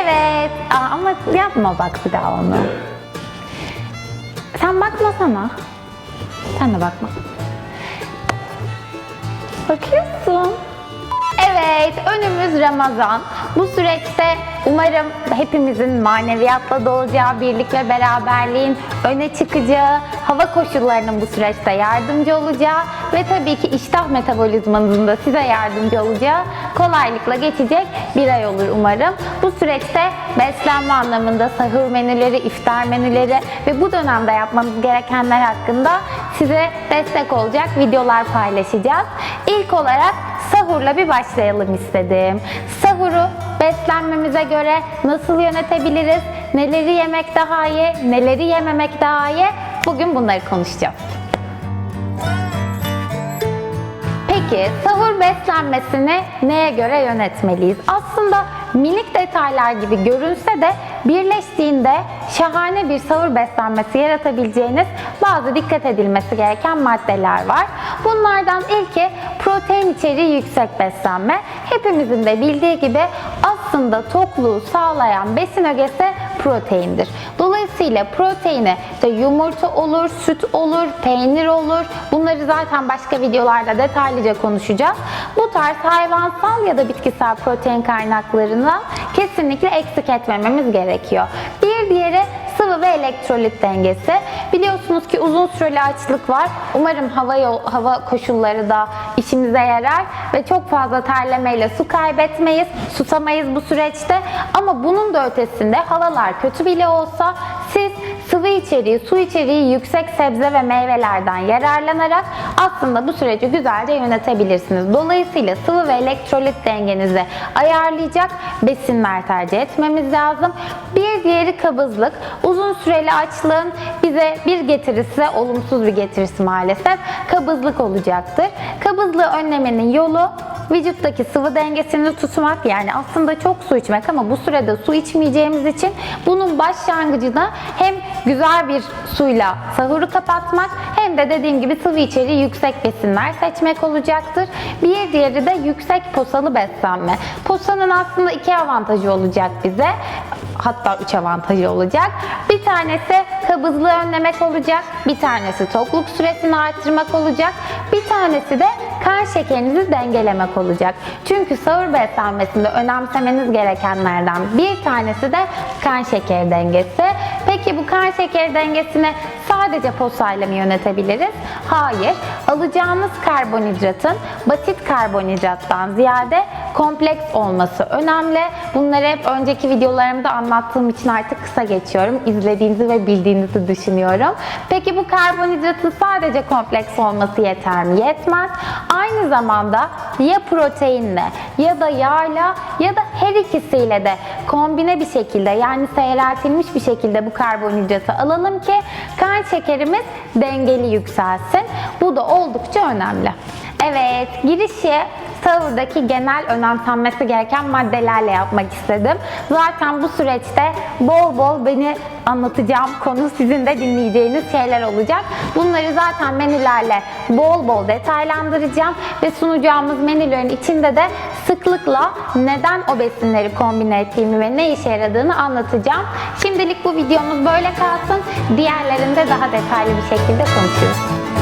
Evet Aa, ama yapma bak bir daha onu. Sen bakmasana. Sen de bakma. Bakıyorsun. Evet, önümüz Ramazan. Bu süreçte umarım hepimizin maneviyatla dolacağı, birlik ve beraberliğin öne çıkacağı, hava koşullarının bu süreçte yardımcı olacağı ve tabii ki iştah metabolizmanızın da size yardımcı olacağı kolaylıkla geçecek bir ay olur umarım. Bu süreçte beslenme anlamında sahur menüleri, iftar menüleri ve bu dönemde yapmanız gerekenler hakkında size destek olacak videolar paylaşacağız. İlk olarak sahurla bir başlayalım istedim. Sahuru beslenmemize göre nasıl yönetebiliriz? Neleri yemek daha iyi, neleri yememek daha iyi? Bugün bunları konuşacağız. Peki sahur beslenmesini neye göre yönetmeliyiz? Aslında minik detaylar gibi görünse de birleştiğinde şahane bir sahur beslenmesi yaratabileceğiniz bazı dikkat edilmesi gereken maddeler var. Bunlardan ilki protein içeriği yüksek beslenme. Hepimizin de bildiği gibi aslında tokluğu sağlayan besin ögesi proteindir. Dolayısıyla proteini işte yumurta olur, süt olur, peynir olur. Bunları zaten başka videolarda detaylıca konuşacağız. Bu tarz hayvansal ya da bitkisel protein kaynaklarından kesinlikle eksik etmememiz gerekiyor. Bir diğeri elektrolit dengesi. Biliyorsunuz ki uzun süreli açlık var. Umarım hava yol, hava koşulları da işimize yarar ve çok fazla terlemeyle su kaybetmeyiz, susamayız bu süreçte. Ama bunun da ötesinde havalar kötü bile olsa siz sıvı içeriği, su içeriği yüksek sebze ve meyvelerden yararlanarak aslında bu süreci güzelce yönetebilirsiniz. Dolayısıyla sıvı ve elektrolit dengenizi ayarlayacak besinler tercih etmemiz lazım. Bir diğeri kabızlık. Uzun süreli açlığın bize bir getirisi, olumsuz bir getirisi maalesef kabızlık olacaktır. Kabızlığı önlemenin yolu vücuttaki sıvı dengesini tutmak yani aslında çok su içmek ama bu sürede su içmeyeceğimiz için bunun başlangıcında hem güzel bir suyla sahuru kapatmak hem de dediğim gibi sıvı içeriği yüksek besinler seçmek olacaktır. Bir diğeri de yüksek posalı beslenme. Posanın aslında iki avantajı olacak bize. Hatta üç avantajı olacak. Bir tanesi kabızlığı önlemek olacak. Bir tanesi tokluk süresini arttırmak olacak. Bir tanesi de kan şekerinizi dengelemek olacak. Çünkü sahur beslenmesinde önemsemeniz gerekenlerden bir tanesi de kan şekeri dengesi. Peki bu kan şekeri dengesini sadece posayla mı yönetebiliriz? Hayır. Alacağımız karbonhidratın basit karbonhidrattan ziyade kompleks olması önemli. Bunları hep önceki videolarımda anlattığım için artık kısa geçiyorum. İzlediğinizi ve bildiğinizi düşünüyorum. Peki bu karbonhidratın sadece kompleks olması yeter mi? Yetmez. Aynı zamanda ya proteinle ya da yağla ya da her ikisiyle de kombine bir şekilde yani seyreltilmiş bir şekilde bu karbonhidratı alalım ki kan şekerimiz dengeli yükselsin. Bu da oldukça önemli. Evet, girişi sahurdaki genel önemsenmesi gereken maddelerle yapmak istedim. Zaten bu süreçte bol bol beni anlatacağım konu sizin de dinleyeceğiniz şeyler olacak. Bunları zaten menülerle bol bol detaylandıracağım ve sunacağımız menülerin içinde de sıklıkla neden o besinleri kombine ettiğimi ve ne işe yaradığını anlatacağım. Şimdilik bu videomuz böyle kalsın. Diğerlerinde daha detaylı bir şekilde konuşuruz.